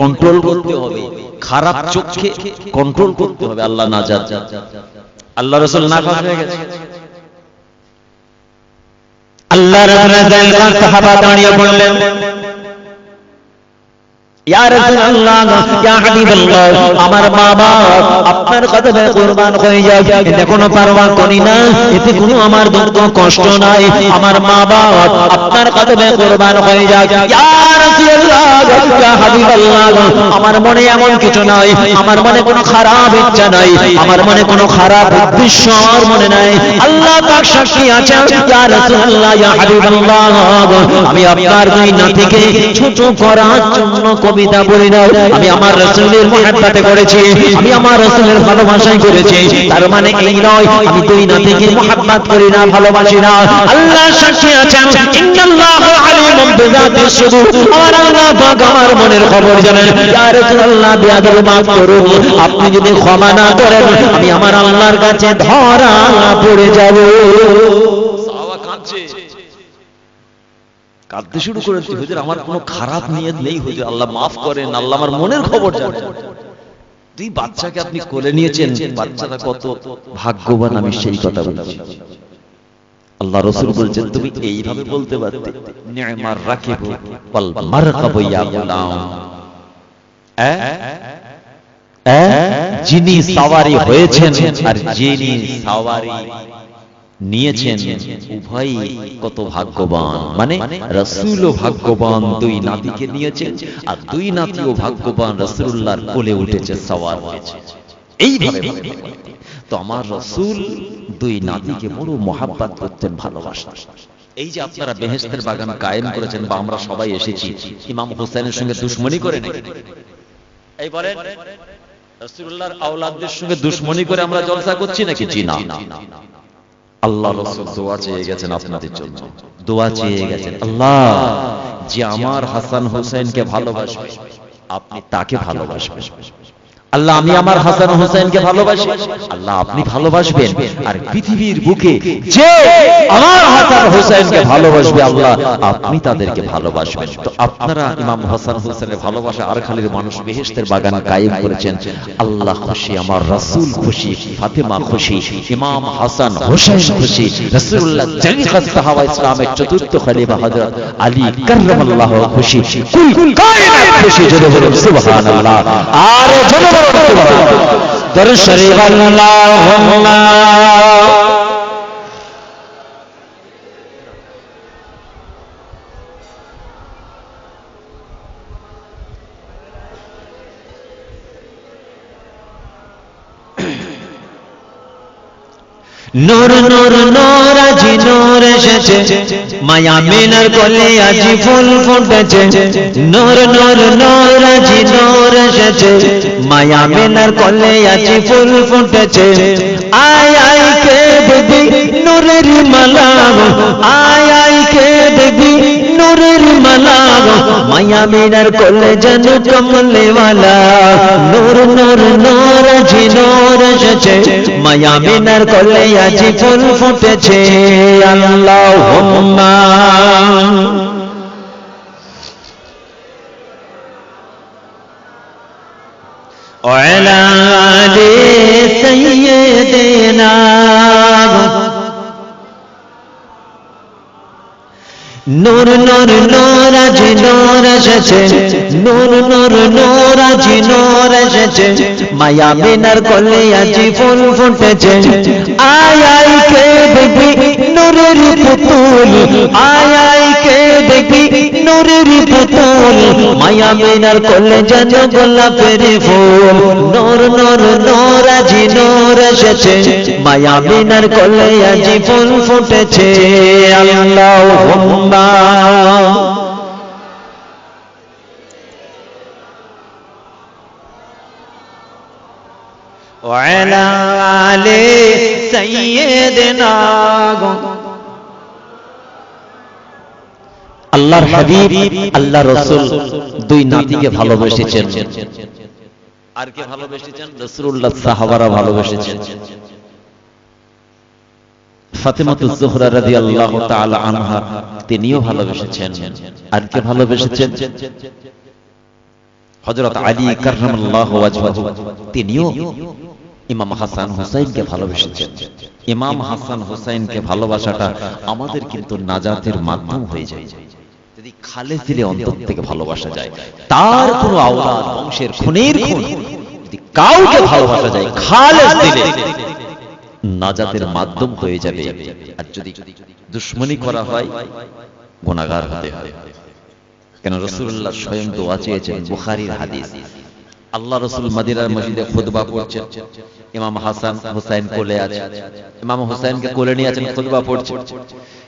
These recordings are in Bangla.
কন্ট্রোল করতে হবে? খারাপ চোখকে কন্ট্রোল করতে হবে আল্লাহ না যা আল্লাহ রসুল না হয়ে গেছে। আল্লাহ সাহাবা দাঁড়িয়ে বললেন ইয়া রাসূলুল্লাহ ইয়া হাবিবাল্লাহ আমার মা বাপ আপনার কদমে কুরবান হয়ে যায়। এতে কোনো পারওয়া করি না এতে কোনো আমার দুঃখ কষ্ট নাই। আমার মা বাপ আপনার কদমে কুরবান হয়ে যায়। রাসূলুল্লাহ হাবিবাল্লাহ আমার মনে এমন কিছু নাই। আমার মনে কোনো খারাপ ইচ্ছা নাই। আমার মনে কোনো খারাপ উদ্দেশ্য আমার মনে নাই। আল্লাহ পাক সাক্ষী হাবিবাল্লাহ। আমি আপনার দুই নাতিকে ছোট করার জন্য কবিতা বলি না আমি আমার রাসূলের মহব্বতে করেছি, আমি আমার রাসূলের ভালোবাসাই করেছি। তার মানে এই নয়, আমি দুই নাতিকে মহব্বত করি না, ভালোবাসি না। আল্লাহ সাক্ষী আছেন আমার আল্লাহ পাক আমার মনের খবর জানেন। ইয়া রাসূলুল্লাহ মাফ করুন। আপনি যদি ক্ষমা না করেন, আমি আমার আল্লাহর কাছে ধরা পড়ে যাব সাহাবা কাঁদছে কাঁদতে শুরু করেছে, হুজুর, আমার কোনো খারাপ নিয়ত নেই, হুজুর, আল্লাহ মাফ করেন, আল্লাহ আমার মনের খবর জানেন। তুই বাচ্চাকে আপনি কোলে নিয়েছেন, বাচ্চাটা কত ভাগ্যবান, আমি সেই কথা বলছি। আল্লাহ রসুল বলছেন, তুমি এইভাবে বলতে পারতে নি'মার রাকিব ওয়াল মারকাবু ইয়া গুলাম। যিনি সাওয়ারি হয়েছেন, আর যিনি সাওয়ারি নিয়েছেন উভয় কত ভাগ্যবান। মানে রসুলও ভাগ্যবান দুই নাতিকে নিয়েছেন আর দুই নাতিও ভাগ্যবান রসুল্লাহর কোলে উঠেছে সওয়ার হয়েছে এইভাবে তো আমার রসুল দুই নাতিকে বড় মহাব্বাত করতেন, ভালোবাসতেন। এই যে আপনারা বেহেস্তের বাগান কায়েম করেছেন বা আমরা সবাই এসেছি, ইমাম হোসেনের সঙ্গে দুশ্মনী করে নেই এই বলেন রসুল্লাহর আওলাদদের সঙ্গে দুশ্মনী করে আমরা জলসা করছি নাকি? জি না। আল্লাহ রসুল দোয়া চেয়ে গেছেন আপনাদের জন্য। দোয়া চেয়ে গেছেন। আল্লাহ যে আমার হাসান হোসেনকে ভালোবাসবে আপনি তাকে ভালোবাসবেন। আল্লাহ আমি আমার হাসান হোসেনকে ভালোবাসি। আল্লাহ আপনি ভালোবাসবেন। আর পৃথিবীর বুকে যে আমার হাসান হোসেনকে ভালোবাসবে আল্লাহ আপনি তাদেরকে ভালোবাসবেন। তো আপনারা ইমাম হাসান হোসেনের ভালোবাসা আর খালির মানুষ বেহেশতের বাগান কায়েম করেছেন। আল্লাহ খুশি আমার রাসূল খুশি ফাতেমা খুশি ইমাম হাসান হোসেন খুশি রাসূলুল্লাহ তরিকাত সাহাবা ইসলামের চতুর্থ খলিফা হযরত আলী কাররামাল্লাহু খুশি। কুল কায়নাত খুশি জোরে বলুন সুবহানাল্লাহ। আর জোরে দরুদ শরীফ আল্লাহুম্মা নূর নূর নূর আজি নূর এসেছে। মায়া মিনার কোলে আজি ফুল ফুটেছে। নূর নূর নূর, আজি নূর এসেছে। মায়া মিনার কোলে আজি ফুল ফুটেছে। আয় আয় কে দেখবি নূরের মালা। আয় আয় কে দেখবি নূরের মালা। মায়া মিনার কোলে যেন কমলেওয়ালা। নূর নূর নূর, আজি নূর এসেছে। মায়া মিনার কোলে আজি ফুল ফুটেছে। আল্লাহুম্মা। سیدنا নূর নূর নূর আজ নূর এসেছে নূর নূর নূর আজ নূর এসেছে মায়া মিনার কোলে আজি ফুল ফুটেছে। আয় আয় কে দেখবি নূরের পুতুল? আয় আয় কে দেখবি নূরের পুতুল? মায়া মিনার কোলে যেন গোলাপের ফুল। নূর নূর নূর এসেছে মায়া মিনার কোলে আজি ফুল ফুটেছে আল্লাহুম্মা وعلى آل سيدنا আল্লাহর হাবিব আল্লাহ রসুল দুই নাতিকে ভালোবেসেছেন আর কে ভালোবেসেছেন? রসুল্লাহ সাহাবারা ভালোবেসেছেন। তিনিও ভালোবেসেছেন। আর কে ভালোবেসেছেন? আলী তিনিও ইমাম হাসান হুসাইনকে ভালোবেসেছেন। ইমাম হাসান হুসাইনকে ভালোবাসাটা আমাদের কিন্তু নাজাতের মাধ্যম হয়ে যায়। খালে দিলে অন্তর থেকে ভালোবাসা যায়। তার কোনো আওলাদ বংশের খুনের খুন যদি কাউকে ভালোবাসা যায় খালেস দিলে নাজাতের মাধ্যম হয়ে যাবে। আর যদি দুশ্মনী করা হয় গুণাগার হতে হয় কেন রসুল্লাহ স্বয়ং দোয়া চেয়েছেন বুখারির হাদিস। আল্লাহ রসুল মদিনার মসজিদে খুতবা পড়ছেন। ইমাম হাসান হুসাইন কোলে আছে ইমাম হুসাইনকে কোলে নিয়ে আছেন খুতবা পড়ছে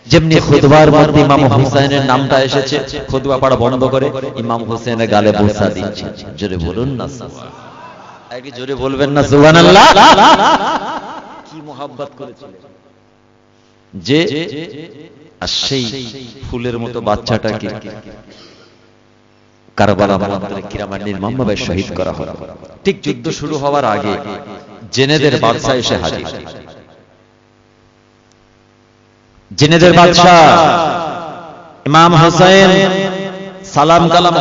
যেমনি খুতবার মধ্যে ইমাম হুসাইনের নামটা এসেছে খুতবা পড়া বন্ধ করে ইমাম হুসাইনের গালে বসা দিচ্ছে জোরে বলুন না আগে জোরে বলবেন না সুবহানাল্লাহ। কি মোহাব্বত করেছিলেন? যে আর সেই ফুলের মতো বাচ্চাটাকে কারবালা শহীদ করা ঠিক যুদ্ধ শুরু হওয়ার আগে জেনেদের বাদশা এসে হাজির। জিনেদের বাদশাহ ইমাম হোসেন সালাম কালাম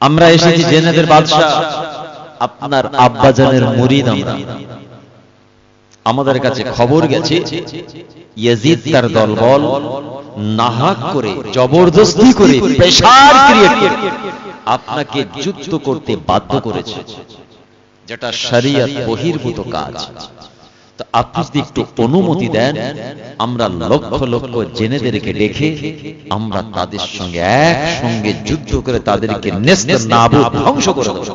আমরা এসেছি জেনেদের বাদশাহ, আপনার আব্বাজানের মুরিদ আমরা। আমাদের কাছে খবর গেছে ইয়াজিদ তার দলবল নাহাক করে জবরদস্তি করে প্রেসার ক্রিয়েট করে আপনাকে যুদ্ধ করতে বাধ্য করেছে যেটা শরিয়ত বহির্ভূত কাজ। তো আপনি যদি একটু অনুমতি দেন আমরা লক্ষ লক্ষ জেনেদেরকে ডেকে আমরা তাদের সঙ্গে একসঙ্গে যুদ্ধ করে তাদেরকে ধ্বংস করে দেব।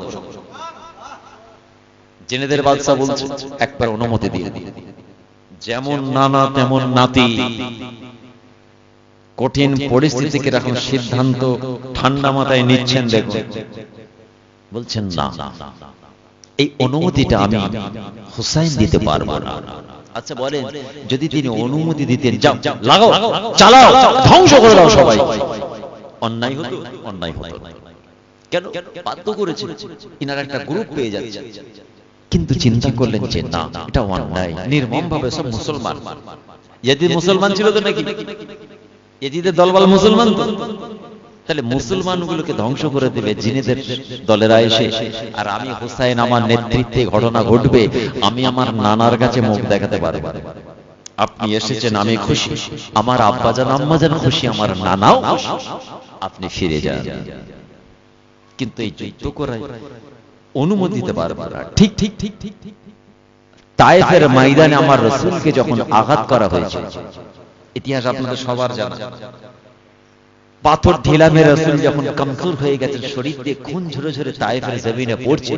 জেনেদের বাদশা বলছে একবার অনুমতি দিয়ে দিন যেমন নানা তেমন নাতি কঠিন পরিস্থিতিকে এরকম সিদ্ধান্ত ঠান্ডা মাথায় নিচ্ছেন দেখুন বলছেন না এই অনুমতিটা আমি হুসাইন দিতে পারব না আচ্ছা বলেন যদি তিনি অনুমতি দিতেন যাও লাগাও চালাও ধ্বংস করে দাও সবাই অন্যায় হতো অন্যায় হতো কেন বাধ্য করেছে ইনার একটা গ্রুপ পেয়ে যাচ্ছে কিন্তু চিন্তা করলেন যে না এটা অন্যায়। নির্মম ভাবে সব মুসলমান। যদি মুসলমান ছিল তো নাকি? এদিদের দলবল মুসলমান তো? তাহলে মুসলমানগুলোকে ধ্বংস করে দেবে জিনেদের দলেরা এসে আর আমি হুসাইন আমার নেতৃত্বে ঘটনা ঘটবে। আমি আমার নানার কাছে মুখ দেখাতে পারব। আপনি এসেছেন আমি খুশি। আমার আব্বাজান আম্মাজান খুশি আমার নানাও। আপনি ফিরে যান। কিন্তু এই যুদ্ধ করাই অনুমতি দিতে পারবে না। ঠিক ঠিক ঠিক ঠিক ঠিক তায়েফের ময়দানে আমার রসুলকে যখন আঘাত করা হয়েছে। ইতিহাস আপনাদের সবার জানা। পাথর ঢিলা মেরে রসুল যখন কমজোর হয়ে গেছে শরীর দিয়ে খুন ঝরে ঝরে তায়েফের জমিনে পড়ছে।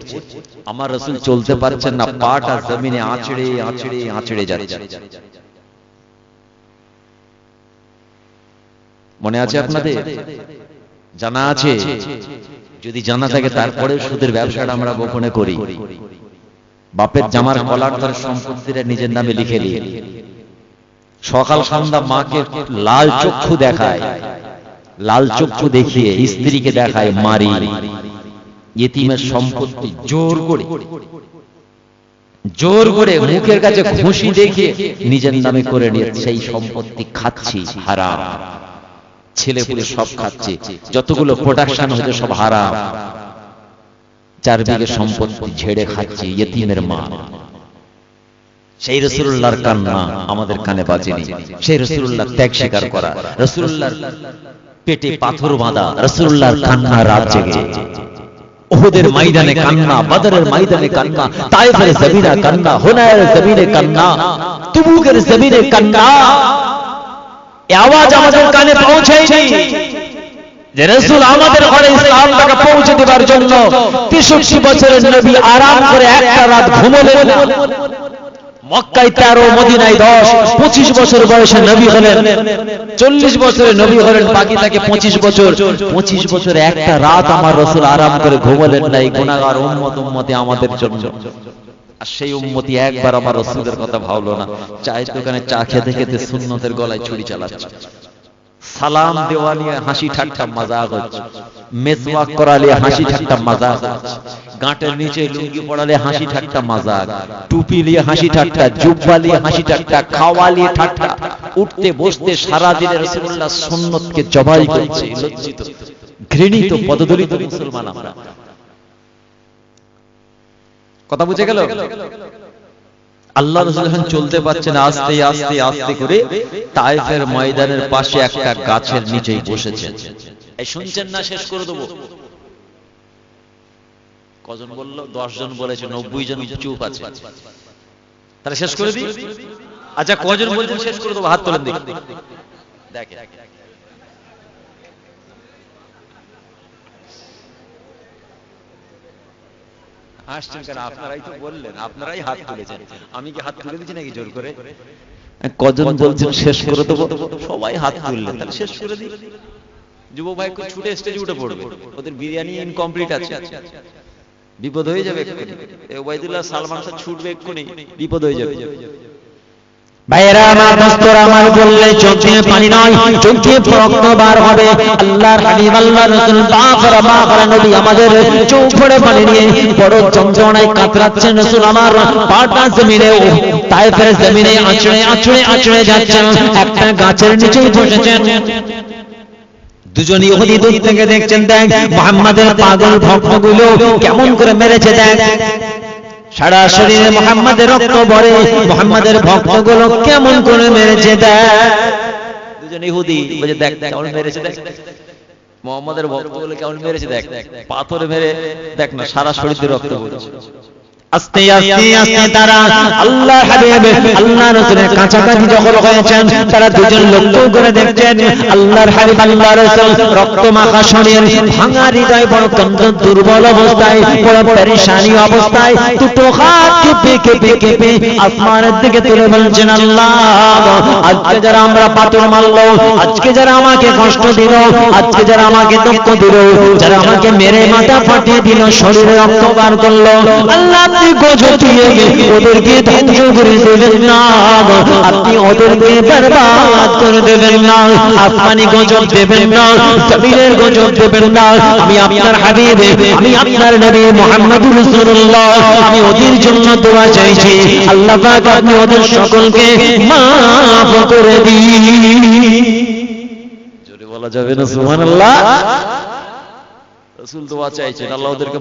আমার রসুল চলতে পারছেন না পাটা জমিনে আঁচড়ে আঁচড়ে আঁচড়ে যাচ্ছে। মনে আছে আপনাদের? জানা আছে। যদি জানা থাকে তারপরে সুদের ব্যবসাটা আমরা গোপনে করি। বাপের জামার কলার ধরে সম্পত্তিটা নিজের নামে লিখে নিয়ে। সকাল সন্ধ্যা মাকে লাল চক্ষু দেখায়। লাল চক্ষু দেখিয়ে স্ত্রীকে দেখায় মারি। ইতিমের সম্পত্তি জোর করে। জোর করে মুখের কাছে খুশি দেখে নিজের নামে করে নিয়ে সেই সম্পত্তি খাচ্ছি হারাম। ছেলে পুলে সব খাচ্ছে যতগুলো প্রোডাকশন হচ্ছে সব হারাম। চার বিঘে সম্পত্তি ঝেড়ে খাচ্ছে ইয়েতিমের মা। সেই রসুল্লাহর কান্না আমাদের কানে বাজেনি। সেই রসুল্লাহ ত্যাগ স্বীকার করা। রসুল্লাহর পেটে পাথর বাঁধা। রসুল্লাহর কান্না রাত জেগে। ওহুদের ময়দানে কান্না বদরের ময়দানে কান্না তায়েফের জমিনে কান্না হুনায়ের জমিনে কান্না তুবুকের জমিনে কান্না। আওয়াজ আমাদের কানে যে রসুল আমাদের ঘরে ইসলামটাকে পৌঁছে দেবার জন্য তেষট্টি বছরের নবী আরাম করে একটা রাত ঘুমলেন। না মক্কায় তেরো মদিনায় দশ পঁচিশ বছর বয়সে নবী হলেন। চল্লিশ বছরে নবী হলেন বাকি পঁচিশ বছর। পঁচিশ বছরে একটা রাত আমার রসুল আরাম করে ঘুমলেন না এই গুণাগার উম্মত উম্মতে আমাদের জন্য। আর সেই উম্মতি একবার আমার রসুলের কথা ভাবলো না। চায়ের দোকানে চা খেতে খেতে সুন্নতের গলায় ছুরি চালাচ্ছে। সালাম দেওয়া নিয়ে হাসি ঠাট্টা মজাক হচ্ছে মেসওয়াক করালে হাসি ঠাট্টা মজাক হচ্ছে গাঁটের নিচে লুঙ্গি পড়ালে হাসি ঠাট্টা মজাক টুপি নিয়ে হাসি ঠাট্টা জুব্বা নিয়ে হাসি ঠাট্টা খাওয়া নিয়ে ঠাট্টা উঠতে বসতে সারা দিনে রসুল্লাহ সুন্নতকে জবাই করছে লজ্জিত। ঘৃণিত পদদলিত মুসলমান আমরা। কথা বুঝে গেল? আল্লাহ রসুল যখন চলতে পারছেন আস্তে আস্তে আস্তে করে তাইফের ময়দানের পাশে একটা গাছের নিচেই শুনছেন না, শেষ করে দেবো। কজন বলল? দশ জন বলেছে, নব্বই জন চুপ আছে। তাহলে শেষ করে দিই? আচ্ছা কজন বলছেন শেষ করে দেবো? হাত তোলেন দেখে। আসছেন কেন? আপনারাই তো বললেন আপনারাই হাত তুলেছেন। আমি কি হাত তুলে দিচ্ছি নাকি জোর করে? কজন বলছেন শেষ করে দেবো সবাই হাত তুললেন। তাহলে শেষ করে দিই। যুব ভাই ছুটে স্টেজে উঠে পড়বে। ওদের বিরিয়ানি ইনকমপ্লিট আছে। বিপদ হয়ে যাবে এক্ষুনি। ওবাইদুল্লাহ সালমান ছুটবে এক্ষুনি। বিপদ হয়ে যাবে। ভাইয়েরা, আমার দোস্তরা, আমার বললে চোখ দিয়ে পানি নয়, চোখ দিয়ে রক্ত বার হবে। আল্লাহর হাবিব আল্লাহ রাসূল বাফরা বাফরা নবী আমাদের চোখ পড়ে পানি নিয়ে বড় যন্ত্রণায় কাতরাচ্ছেন রাসূল আমার পাটা জমিনে তাইফের জমিনে আছড়ে আছড়ে আছড়ে যাচ্ছেন একটা গাছের নিচেই বসেছেন দুজন ইহুদি দূর থেকে দেখছেন, দেখ, মোহাম্মদের পাগল ভক্তগুলো কেমন করে মেরেছে, দেখ। সারা শরীরে মোহাম্মদের রক্ত বরে মোহাম্মদের ভক্তগুলো কেমন করে মেরেছে দেখ। দুজন ইহুদি বলে, দেখ, কেমন মেরেছে দেখ। মোহাম্মদের ভক্তগুলো কেমন মেরেছে দেখ। পাথর মেরে, দেখ না, সারা শরীরে রক্ত পড়ছে। আস্তে আস্তে আস্তে তারা আল্লাহ হাবিব আল্লাহ রাসূলের কাছাকাছি যখন হয়েছেন তারা দুজন লক্ষ্য করে দেখছেন, আল্লাহর হাবিব রক্ত মাখা শরীর, ভাঙা হৃদয় বড় দুর্বল অবস্থায়, বড় পেরেশানি অবস্থায়, দুটো হাত কেঁপে কেঁপে কেঁপে আসমানের দিকে তুলে বলছেন, আল্লাহ, আজকে যারা আমরা পাথর আজকে যারা আমাকে কষ্ট দিল, আজকে যারা আমাকে দুঃখ দিল, যারা আমাকে মেরে মাথা ফাটিয়ে দিল, শরীরে রক্ত বার করল, আল্লাহ আপনি ওদেরকে বরবাদ করে দেবেন না। আসমানি গজব দেবেন না, জমিনের গজব দেবেন না। আমি আপনার হাবিব, আমি আপনার নবী মুহাম্মদুর রাসূলুল্লাহ। আমি ওদের জন্য দোয়া চাইছি। আল্লাহ আপনি ওদের সকলকে মাফ করে দিন। বলা যাবে না, সুবহানাল্লাহ। রাসূল দোয়া চাইছেন, আল্লাহ ওদেরকে